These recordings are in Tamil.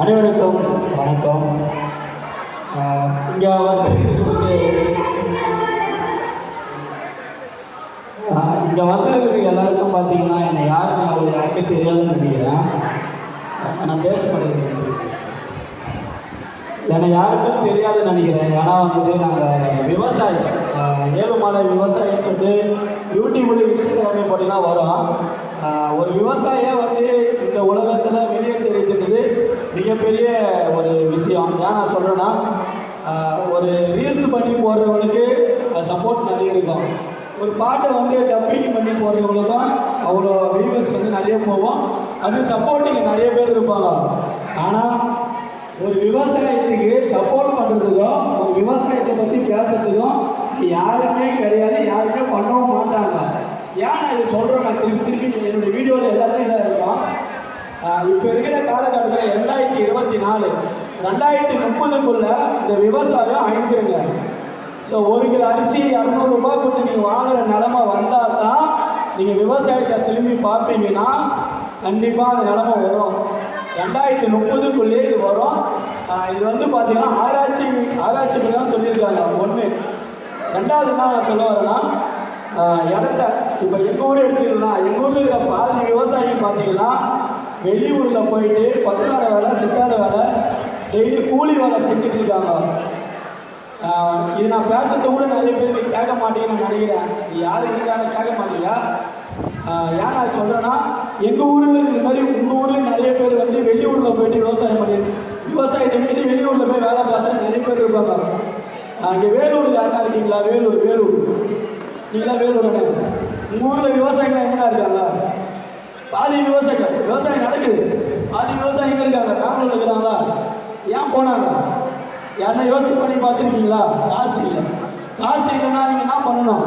அனைவருக்கும் வணக்கம். இங்கே வந்து இங்கே வந்திருக்கிற எல்லாருக்கும் பார்த்தீங்கன்னா என்னை யாருன்னு அவங்களுக்கு யாருக்கும் தெரியாதுன்னு நினைக்கிறேன். நான் பேச மாட்டேங்கிறேன் என்னை யாருக்கும் தெரியாதுன்னு நினைக்கிறேன். ஏன்னா வந்துட்டு நாங்கள் விவசாயி. ஏழுமலை விவசாயின்னு சொல்லிட்டு யூடியூப்லேயும் இன்ஸ்டாகிராமே போட்டிங்கன்னா வரும். ஒரு விவசாயியை வந்து இந்த உலகத்தில் வெளியே தெரிவிக்கிறது மிகப்பெரிய ஒரு விஷயம். ஏன் நான் சொல்கிறேன்னா ஒரு ரீல்ஸ் பண்ணி போடுறவங்களுக்கு சப்போர்ட் நிறைய இருக்கும். ஒரு பாட்டை வந்து டப்பிங் பண்ணி போடுறவங்களுக்கும் அவ்வளோ வியூவர்ஸ் வந்து நிறைய போகும். அது சப்போர்ட்டிங் நிறைய பேர் இருப்பாங்க. ஆனால் ஒரு விவசாயத்துக்கு சப்போர்ட் பண்ணுறதுக்கும் ஒரு விவசாயத்தை பற்றி பேசுறதுக்கும் யாருமே கிடையாது யாருமே பண்ணவும் மாட்டாங்க. ஏன் நான் இது சொல்கிறேன் நான் திருப்பி திருப்பி என்னுடைய வீடியோவில் எல்லாத்தையும் இப்போ இருக்கிற காலகட்டத்தில் ரெண்டாயிரத்தி இருபத்தி நாலு ரெண்டாயிரத்தி முப்பதுக்குள்ள இந்த விவசாயம் அழிச்சிருங்க ஸோ ஒரு கிலோ அரிசி இரநூறுபா கொடுத்து நீங்கள் வாங்குற நிலமை வந்தால் தான் நீங்கள் விவசாயத்தை திரும்பி பார்ப்பீங்கன்னா கண்டிப்பாக அந்த நிலமை வரும். ரெண்டாயிரத்தி முப்பதுக்குள்ளே இது வரும். இது வந்து பார்த்தீங்கன்னா ஆராய்ச்சி ஆராய்ச்சி தான் சொல்லியிருக்காங்க. ஒன்று ரெண்டாவது என்ன நான் சொல்ல வரேன்னா இடத்த. இப்போ எங்கள் ஊர் எடுத்துக்கலாம் எங்கள் ஊரில் இருக்கிற பாதி விவசாயி பார்த்தீங்கன்னா வெளியூரில் போயிட்டு பதினாறு வேலை சித்தாட வேலை டெய்லி கூலி வேலை செஞ்சுட்டு இருக்காங்க. இது நான் பேசுறது கூட நிறைய பேருக்கு கேட்க மாட்டேங்கன்னு நினைக்கிறேன். யாரும் இருக்காங்க கேட்க மாட்டீங்களா ஏன் நான் சொல்கிறேன்னா எங்கள் ஊரில் இந்த மாதிரி உங்கள் ஊரில் நிறைய பேர் வந்து வெளியூரில் போயிட்டு விவசாயம் பண்ணி விவசாயத்தை பண்ணிட்டு வெளியூரில் போய் வேலை பார்த்து நிறைய பேர் இருப்பாங்க. இங்கே வேலூர் யாருன்னா இருக்கீங்களா? வேலூர் வேலூர். நீங்களா வேலூர் உங்கள் ஊரில் விவசாயிகள் எங்கன்னா இருக்காங்களா பாதி விவசாயிகள் விவசாயம் நடக்குது. பாதி விவசாயிகள் இருக்காங்க? காவலில் இருக்கிறாங்களா? ஏன் போனாங்க? யாருன்னா யோசனை பண்ணி பார்த்துருக்கீங்களா? காசு இல்லை. காசு இல்லைன்னா நீங்கள் என்ன பண்ணணும்?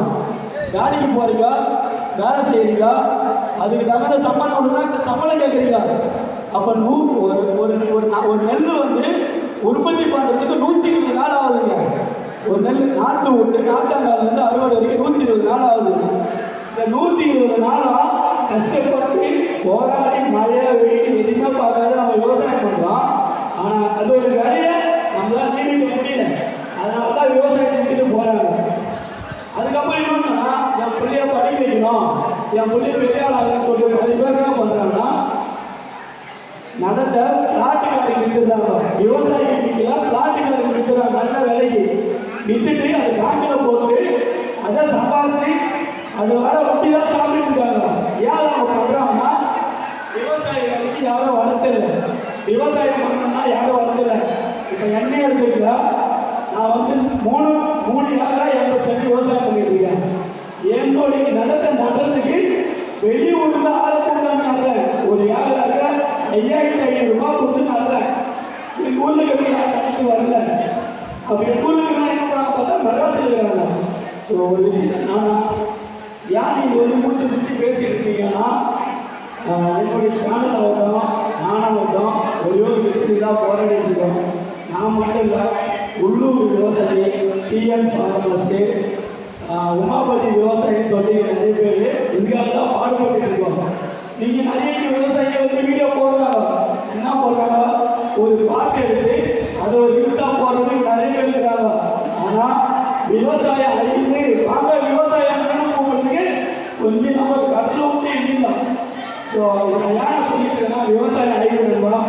வேலைக்கு போறீங்க வேலை செய்கிறீங்க அதுக்கு தகுந்த சம்பளம் ஒன்றுனா சம்பளம் கேட்குறீங்க அப்போ நூ ஒரு ஒரு ஒரு நா- ஒரு நெல் வந்து உற்பத்தி பண்ணுறதுக்கு நூற்றி இருபது நாள் ஆகுதுங்க. ஒரு நெல் நாட்டு நாட்டங்கால இருந்து அறுவடை வரைக்கும் நூற்றி இருபது நாள் ஆகுது. இந்த நூற்றி இருபது நாளாக கஷ்டப்பட்டு போராடி மழை வெயில் எதுவுமே பார்க்காத நம்ம விவசாயம் பண்ணுறோம் ஆனால் அது ஒரு வேலையை நம்மளால நீடிக்க முடியல. அதனால தான் விவசாயத்தை விட்டுட்டு போகிறாங்க அதுக்கப்புறம் என்னன்னா என் பிள்ளைய படிக்க வைக்கணும். என் பிள்ளைய வெளியாளாகன்னு சொல்லிட்டு அது பேர் என்ன பண்ணுறாங்கன்னா நடந்த பிளாட்டுக்காரங்க விற்றுறாங்க விவசாயி விற்கல பிளாட்டுக்காரங்க விற்றுறாங்க நல்ல விலைக்கு. வித்துட்டு அது காட்டில் போட்டு அதை சம்பாதிச்சு அது வர ஒட்டி தான் சாப்பிட்டு இருக்காங்க. ஏன் அவங்க பண்ணுறாங்கன்னா விவசாய வேலைக்கு யாரும் வரதில்லை விவசாயம் பண்ணணும்னா யாரும் வரதில்லை இப்போ எண்ணெய் எடுத்துக்கிட்டா நான் வந்து மூணு மூணு ஏக்கரா எங்களை செஞ்சு விவசாயம் பண்ணிட்டு இருக்கேன். என்னுடைய நிலத்தை நடுறதுக்கு வெளியூர்ல ஆளை கொண்டு நடுறேன். ஒரு ஏக்கராக்க ஐயாயிரத்தி ஐநூறு ரூபாய் கொடுத்து நடுறேன். எங்கள் ஊர்ல எப்படி நான் கணக்கு வரல? அப்போ எங்கள் ஊர்ல இருக்கிற என்ன பண்ணாங்க பார்த்தா மெட்ராஸ் இருக்கிறாங்க ஸோ ஒரு விஷயம் நான் ஏன் நீங்கள் வந்து மூச்சு சுற்றி பேசியிருக்கீங்கன்னா இருக்கீங்கன்னா என்னுடைய சேனல் ஆகட்டும் நானாகட்டும் ஒரே ஒரு விஷயம் தான் போராடிட்டு இருக்கோம். நான் மட்டும் இல்லை உள்ளூர் விவசாயி டிஎன் ஃபார்மர்ஸு உமாபதி விவசாயின்னு சொல்லி நிறைய பேர் இதுக்காக தான் பாடுபட்டு இருக்கோம். நீங்கள் நிறைய விவசாயிகள் வந்து வீடியோ போடுறாங்க. என்ன போடுறாங்க? ஒரு பாட்டு எடுத்து அதை ஒரு நியூஸாக போடுறதுக்கு நிறைய பேர் இருக்காங்க ஆனால் விவசாயம் அழிந்து வாங்க விவசாயம் பண்ணணும் உங்களுக்கு கொஞ்சம் நம்ம கட்டில் விட்டு இல்லைங்களா ஸோ நான் ஏன் சொல்லியிருக்கேன்னா விவசாயம் அழிவுறா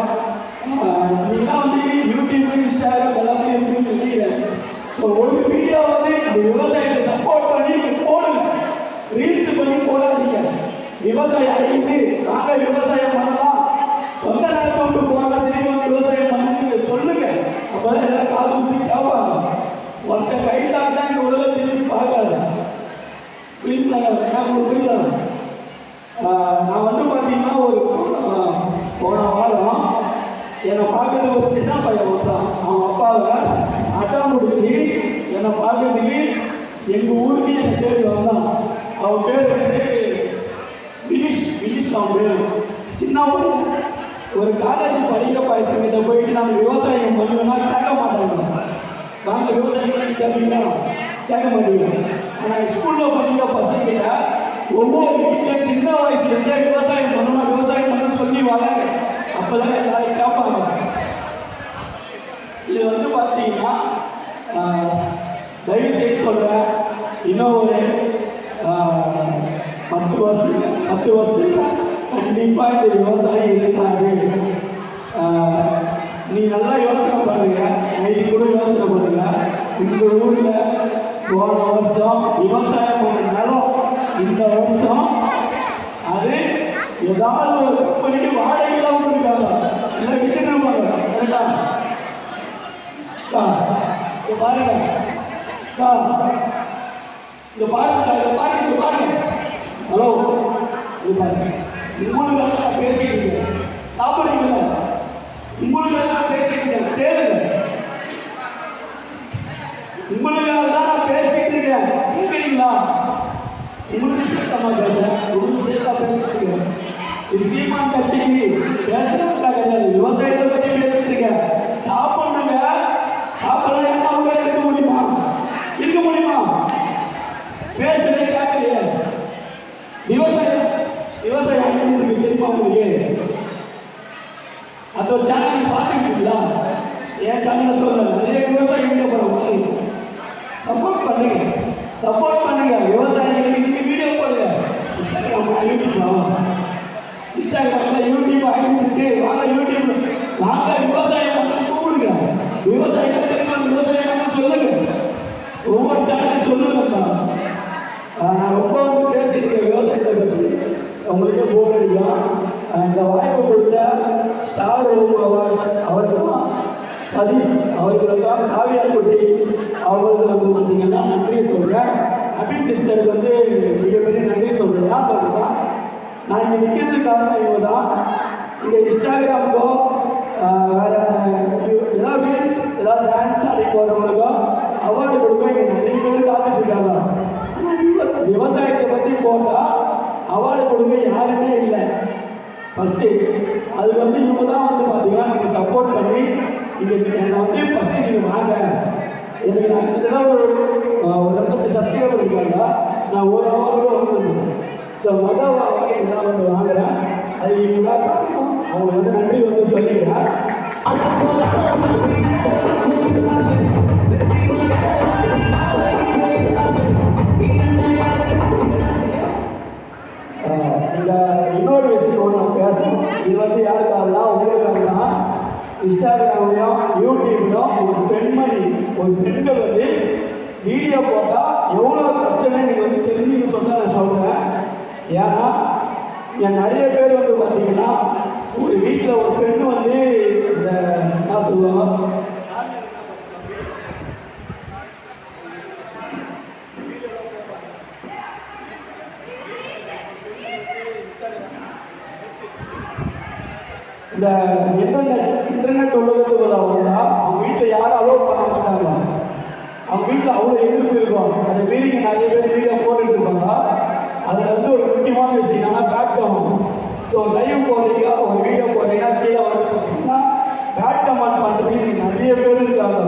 நீங்களாம் வந்து யூடியூப் இன்ஸ்டாகிராம் எல்லாத்தையும் இருக்குன்னு சொல்லிக்கிறேன் ஸோ ஒரு வீடியோ வந்து இந்த விவசாயத்தை சப்போர்ட் பண்ணி நீங்க போடுங்க ரீல்ஸ் விவசாயம் அழியுது நாங்க விவசாயம் பண்ணலாம். சொந்த நேரத்தை விட்டு போனாங்க திரும்பி வந்து விவசாயம் பண்ணுங்க சொல்லுங்க. அப்போதான் எல்லாரும் காது ஊற்றி கேட்பாங்க ஒருத்த கைட்டாக தான் இந்த உலகம் திரும்பி பார்க்காது. புரியுதுங்களா எனக்கு உங்களுக்கு புரியுதா நான் வந்து பார்த்தீங்கன்னா ஒரு போன வாரம் என்னை பார்க்கறது ஒரு சின்ன பையன் ஒருத்தான். அவன் அப்பாவை அட்டம் முடிச்சு என்னை பார்க்கறதுக்கு எங்கள் ஊர் அவன் பேர் வந்து வினிஷ் வினிஷ் அவன் பேர் சின்ன ஒரு காலேஜ் படிக்கிற பசங்கிட்ட போயிட்டு நம்ம விவசாயம் பண்ணுவோம்னா கேட்க மாட்டாங்க. நாங்கள் விவசாயம் பண்ணி கேட்பீங்களா? கேட்க மாட்டீங்க. ஆனால் ஸ்கூலில் படிக்கிற பசங்கிட்ட ஒவ்வொரு வீட்டில் சின்ன வயசுலேருந்தே விவசாயம் பண்ணணும் விவசாயம் பண்ண சொல்லி வளங்க அப்போ தான் எல்லாரும் கேட்பாங்க. இது வந்து பார்த்தீங்கன்னா தயவு செய்து சொல்கிறேன் இன்னும் ஒரு பத்து வருஷம் பத்து வருஷம் கண்டிப்பாக இந்த விவசாயி இருக்காது நீ நல்லா யோசனை பண்ணுங்க நைட்டு கூட யோசனை பண்ணுங்க இந்த ஊரில் போன வருஷம் விவசாயம் பண்ணாலும் இந்த வருஷம் அது ஏதாவது ஒரு கம்பெனிக்கு வாடகையில் விட்டுருக்காங்க இல்லை விட்டுருப்பாங்க கரெக்டா பாருங்க இங்க பாருங்க இங்க பாருங்க இங்க பாருங்க ஹலோ இங்க பாருங்க உங்களுக்கு நான் பேசிட்டு இருக்கேன் சாப்பிடுறீங்களா உங்களுக்கு நான் பேசிட்டு இருக்கேன் கேளுங்க உங்களுக்காக தான் நான் பேசிட்டு இருக்கேன் கேட்குறீங்களா உங்களுக்கு சேர்த்தமா பேசுறேன் உங்களுக்கு சேர்த்தா பேசிட்டு இருக்கேன் இது சீமான் கட்சிக்கு பேசுறதுக்கா கிடையாது விவசாயத்தை பற்றி பேசிட்டு இருக்கேன் சாப்பிடுங்க சாப்பிடலாம் அவங்க இருக்க முடியுமா இருக்க முடியுமா பேசுறது கேட்கலையே விவசாயம் விவசாயம் எப்படி இருக்கு தெரியுமா உங்களுக்கு அந்த ஒரு சேனல் பார்த்துக்கிட்டீங்களா என் சேனலில் சொல்றேன் நிறைய விவசாயம் வீடியோ போடுறோம் சப்போர்ட் பண்ணுங்க சப்போர்ட் பண்ணுங்க விவசாயிகளுக்கு நீங்க வீடியோ போடுங்க இன்ஸ்டாகிராம் யூடியூப்ல இன்ஸ்டாகிராம்ல யூடியூப் ஆகிட்டு வாங்க யூடியூப். வாங்க விவசாயம் கூப்பிடுங்க. விவசாயம் விவசாயம் சொல்லுங்க. ஒவ்வொரு சேனலையும் சொல்லுங்கப்பா. நான் ரொம்ப வந்து பேசியிருக்கேன் விவசாயத்தை பற்றி. உங்களுக்கே போர் அடிக்கலாம் இந்த வாய்ப்பு கொடுத்த ஸ்டார் ஹோம் அவார்ட்ஸ் அவருக்கும்? சதீஷ் அவர்களுக்கும் காவியா குட்டி அவர்களுக்கு வந்து பார்த்தீங்கன்னா நன்றி சொல்கிறேன் அபி சிஸ்டருக்கு வந்து மிகப்பெரிய நன்றி சொல்கிறேன் ஏன் சொல்கிறேன் நான் இங்கே நிற்கிறதுக்கு காரணம் இவங்க தான் இங்கே இன்ஸ்டாகிராமுக்கோ வேறு வேற ஏதாவது ரீல்ஸ் ஏதாவது டான்ஸ் ஆடி போகிறவங்களுக்கோ அவார்டு கொடுக்க இங்கே நிறைய பேர் காத்துட்டு விவசாயத்தை பற்றி போட்டால் அவார்டு கொடுக்க யாருமே இல்லை. ஃபஸ்ட்டு அது வந்து இவங்க தான் வந்து பார்த்தீங்கன்னா நீங்கள் சப்போர்ட் பண்ணி இங்கே என்னை வந்து ஃபஸ்ட்டு நீங்கள் வாங்க. எனக்கு நான் கிட்டத்தட்ட ஒரு ஆஹ், ஒரு லட்சம் சப்ஸ்கிரைபர் இருக்காங்க. நான் ஒரு ஹவர் கூட வந்து ஸோ மொதல் வாங்கி நான் வந்து வாங்குறேன். அது இவங்க அவங்க வந்து நன்றி வந்து சொல்லிக்கிறேன் இந்த இன்னொரு விஷயம் ஒன்று நான் பேசணும் இது வந்து யாருக்காகனா உங்களுக்காக இன்ஸ்டாகிராம்லையும் யூடியூப்லையும் ஒரு பெண்மணி ஒரு பெண்கள் வந்து வீடியோ போட்டால் எவ்வளோ கஷ்டமே நீங்கள் வந்து தெரிஞ்சுன்னு சொன்னால் நான் சொல்கிறேன் ஏன்னா என் நிறைய பேர் வந்து பார்த்தீங்கன்னா ஒரு வீட்டில் ஒரு பெண் வந்து இந்த என்ன சொல்லுவாங்க? இந்த இன்டர்நெட் இன்டர்நெட் உள்ளதுக்கு அவங்க அவங்க வீட்டில் யாரும் அலோவ் பண்ண மாட்டாங்க. அவங்க வீட்டில் அவ்வளோ எதிர்ப்பு இருக்கும். அதை மீறி நிறைய பேர் வீடியோ போட்டுட்டு இருப்பாங்க. அதில் வந்து ஒரு முக்கியமான விஷயம் என்னன்னா பேக் கமெண்ட் ஸோ லைவ் போடுறீங்க ஒரு வீடியோ போடுறீங்கன்னா கீழே வந்து பார்த்தீங்கன்னா பேக் கமெண்ட் பண்ணுறதுக்கு நிறைய பேர் இருக்காங்க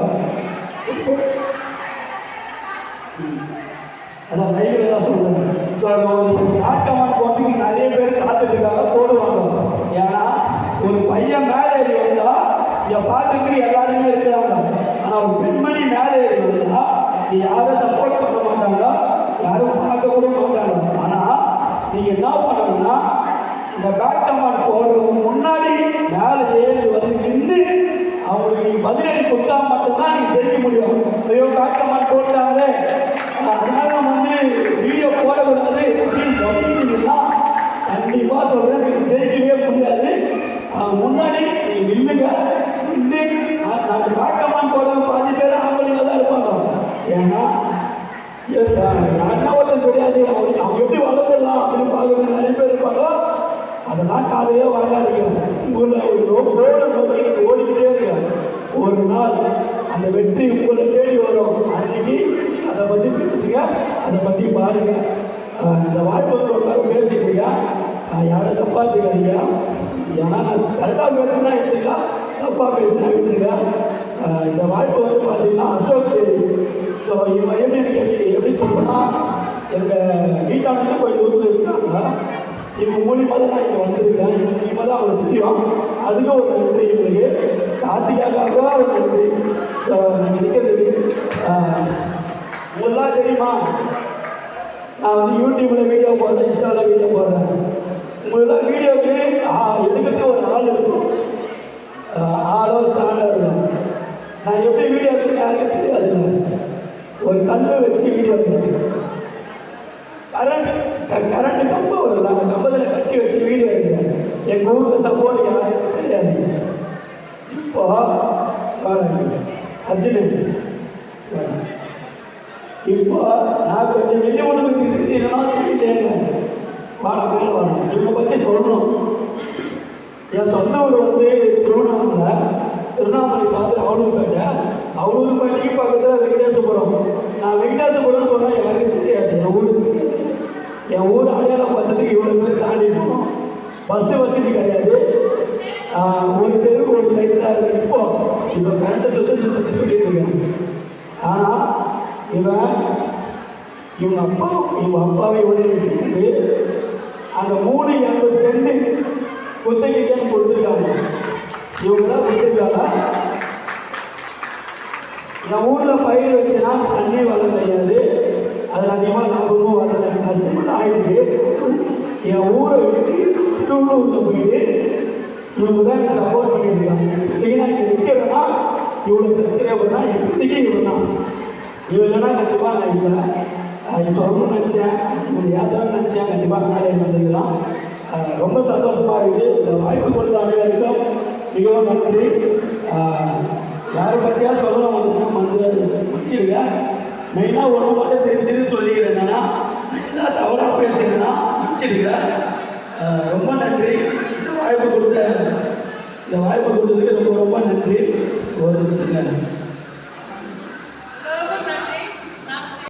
அதான் லைவ்ல தான் சொல்றேன் ஸோ ஒரு நாட்டமான் போட்டுக்கு நிறைய பேர் காத்துட்டு இருக்காங்க போடுவாங்க ஏன்னா ஒரு பையன் மேலே ஏறி வந்தா இதை பார்த்துட்டு எல்லாருமே இருக்கிறாங்க ஆனா ஒரு பெண்மணி மேலே ஏறி வந்தா நீ யாரும் சப்போர்ட் பண்ண மாட்டாங்க யாரும் பார்க்க கூட மாட்டாங்க ஆனா நீங்க என்ன பண்ணணும்னா இந்த பேட்டமான் போடுறதுக்கு முன்னாடி மேலே ஏறி வந்து நின்று அவங்களுக்கு நீங்க பதிலடி கொடுத்தா மட்டும்தான் நீங்க ஜெயிக்க முடியும் ஐயோ பேட்டமான் போட்டாங்களே அதனால நம்ம வந்து வீடியோ போடக்கூடாது அப்படின்னு சொல்லிட்டீங்கன்னா கண்டிப்பாக சொல்கிறேன் நீங்கள் ஜெயிக்கவே முடியாது அது முன்னாடி நீங்கள் நில்லுங்க நின்று நாங்கள் காட்டமான் போடுற பாதி பேர் ஆம்பளைங்க தான் இருப்பாங்க ஏன்னா யாருன்னா ஒருத்தன் தெரியாது அவங்க அவங்க எப்படி வளர்த்துடலாம் அப்படின்னு பார்க்குறது நிறைய பேர் இருப்பாங்க அதெல்லாம் உங்களை நோக்கி நீங்கள் ஓடிக்கிட்டே இருங்க ஒரு நாள் அந்த வெற்றி உங்களை தேடி வரும். அன்னைக்கு அதை பற்றி பேசுங்க. அதை பற்றி பாருங்க. இந்த வாய்ப்பு வந்து ஒரு நாள் பேசிக்கிறீங்க யாரும் தப்பாக தெரியாதீங்க ஏன்னா நான் கரெக்டாக பேசுனா எடுத்துக்கா? தப்பாக பேசுனா விட்டுருங்க இந்த வாய்ப்பு வந்து பார்த்தீங்கன்னா அசோக். தேவி ஸோ இவன் எப்படி எனக்கு எப்படி எப்படி சொல்லுன்னா எங்கள் வீட்டானது கொஞ்சம் தூரத்தில் இருக்காங்க இவங்க மூலியமாக தான் நான் இங்கே வந்திருக்கேன் இவங்க மூலியமாக தான் அவங்களுக்கு தெரியும். அதுக்கும் ஒரு நன்றி இவங்களுக்கு கார்த்திகாக்காக ஒரு நன்றி. இருக்கிறது உங்களுக்குலாம் தெரியுமா? நான் வந்து யூடியூப்பில் வீடியோ போடுறேன் இன்ஸ்டாவில் வீடியோ போடுறேன். உங்களுக்குலாம் வீடியோக்கு எடுக்கிறது ஒரு ஆள் இருக்கும் ஆஹ் ஆளோ ஸ்டாண்டோ இருக்கும் நான் எப்படி வீடியோ எடுக்கிறேன் யாருக்கும் தெரியாது ஒரு கல்லு வச்சு வீடியோ எடுக்கிறேன் கரண்ட் கரண்ட் கம்பம் வருது அந்த கம்பத்தில் கட்டி வச்சு வீடியோ எடுக்கிறேன் எங்கள் ஊரில் சப்போர்ட் யாருக்கும் தெரியாது இப்போ பாருங்க அர்ஜுனு இப்போ நான் கொஞ்சம் வெளியே உணவுக்கு இருக்கிறேன்னா தெரியல வாட மேலே வரணும். இவங்க பற்றி சொல்லணும். என் சொந்த ஊர் வந்து திருவண்ணாமலை. திருவண்ணாமலை பார்த்து அவலூர்பேட்டை. அவலூர்பேட்டைக்கு பக்கத்தில் வெங்கடேசபுரம். நான் வெங்கடேசபுரம் சொன்னால் யாருக்கும் தெரியாது. என் ஊருக்கு என் ஊர் அடையாளம் பார்த்ததுக்கு இவ்வளோ பேர் தாண்டி போகணும் பஸ்ஸு வசதி கிடையாது. ஒரு தெருவுக்கு ஒரு லைட் தான் இருக்குது இப்போ இப்போ கரண்ட் சுச்சுவேஷன் பற்றி சொல்லிட்டு இருக்கேன் ஆனால் இவன் இவங்க அப்பா இவங்க அப்பாவை உடனே சேர்ந்து அந்த மூணு எண்பது சென்ட் குத்தகைக்கு கொடுத்துருக்காங்க. இவங்க தான் கொடுத்துருக்காங்க என் ஊரில் பயிர் வச்சேன்னா தண்ணி வர கிடையாது அதில் அதிகமாக லாபமும் வரல. கஷ்டப்பட்டு ஆயிடுது என் ஊரை விட்டு திருவள்ளூரில் போயிட்டு இவங்க தான் எனக்கு சப்போர்ட் பண்ணிட்டு இருக்காங்க. மெயினாக இங்கே நிற்கிறேன்னா இவ்வளோ சப்ஸ்கிரைபர் தான் இப்போதைக்கு இவ்வளோ தான். இவங்கெல்லாம் கண்டிப்பாக நான் இல்லை அது சொல்லணும்னு நினச்சேன் இந்த யாத்திரை நினச்சேன் கண்டிப்பாக மேலே வந்ததுலாம் ரொம்ப சந்தோஷமாக இருக்குது இந்த வாய்ப்பு கொடுத்த அனைவருக்கும் மிகவும் நன்றி. யாரை பற்றியா சொல்லணும் வந்து வந்து முடிச்சிருங்க மெயினாக ஒன்று மட்டும் திரும்பி திரும்பி சொல்லிக்கிறேன் என்னன்னா மெயினாக தவறாக பேசுகிறேன்னா முடிச்சிருங்க ரொம்ப நன்றி. வாய்ப்பு கொடுத்த இந்த வாய்ப்பு கொடுத்ததுக்கு ரொம்ப ரொம்ப நன்றி. ஒரு நிமிஷங்க